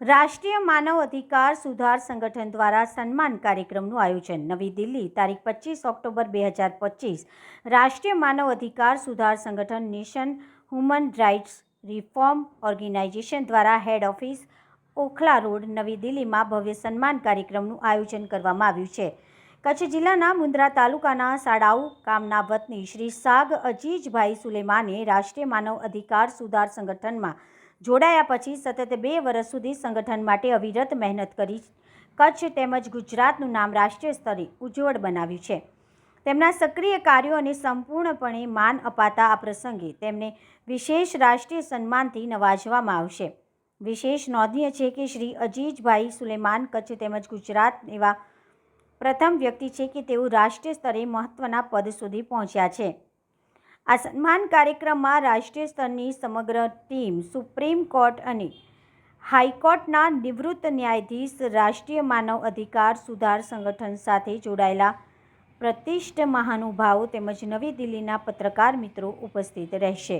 રાષ્ટ્રીય માનવ અધિકાર સુધાર સંગઠન દ્વારા સન્માન કાર્યક્રમનું આયોજન. નવી દિલ્હી, તારીખ પચીસ ઓક્ટોબર બે હજાર પચીસ. રાષ્ટ્રીય માનવ અધિકાર સુધાર સંગઠન nation human rights reform organisation દ્વારા હેડ ઓફિસ, ઓખલા રોડ, નવી દિલ્હીમાં ભવ્ય સન્માન કાર્યક્રમનું આયોજન કરવામાં આવ્યું છે. કચ્છ જિલ્લાના મુન્દ્રા તાલુકાના સાડાઉ ગામના વતની શ્રી સાગ અજીજભાઈ સુલેમાને રાષ્ટ્રીય માનવ અધિકાર સુધાર સંગઠનમાં જોડાયા પછી સતત બે વર્ષ સુધી સંગઠન માટે અવિરત મહેનત કરી કચ્છ તેમજ ગુજરાતનું નામ રાષ્ટ્રીય સ્તરે ઉજ્જવળ બનાવ્યું છે. તેમના સક્રિય કાર્યો અને સંપૂર્ણપણે માન અપાતા આ પ્રસંગે તેમને વિશેષ રાષ્ટ્રીય સન્માનથી નવાજવામાં આવશે. વિશેષ નોંધનીય છે કે શ્રી અજીજભાઈ સુલેમાન કચ્છ તેમજ ગુજરાત એવા પ્રથમ વ્યક્તિ છે કે તેઓ રાષ્ટ્રીય સ્તરે મહત્ત્વના પદ સુધી પહોંચ્યા છે. આ સન્માન કાર્યક્રમમાં રાષ્ટ્રીય સ્તરની સમગ્ર ટીમ સુપ્રીમ કોર્ટ અને હાઈકોર્ટના નિવૃત્ત ન્યાયાધીશ, રાષ્ટ્રીય માનવ અધિકાર સુધાર સંગઠન સાથે જોડાયેલા પ્રતિષ્ઠ મહાનુભાવો તેમજ નવી દિલ્હીના પત્રકાર મિત્રો ઉપસ્થિત રહેશે.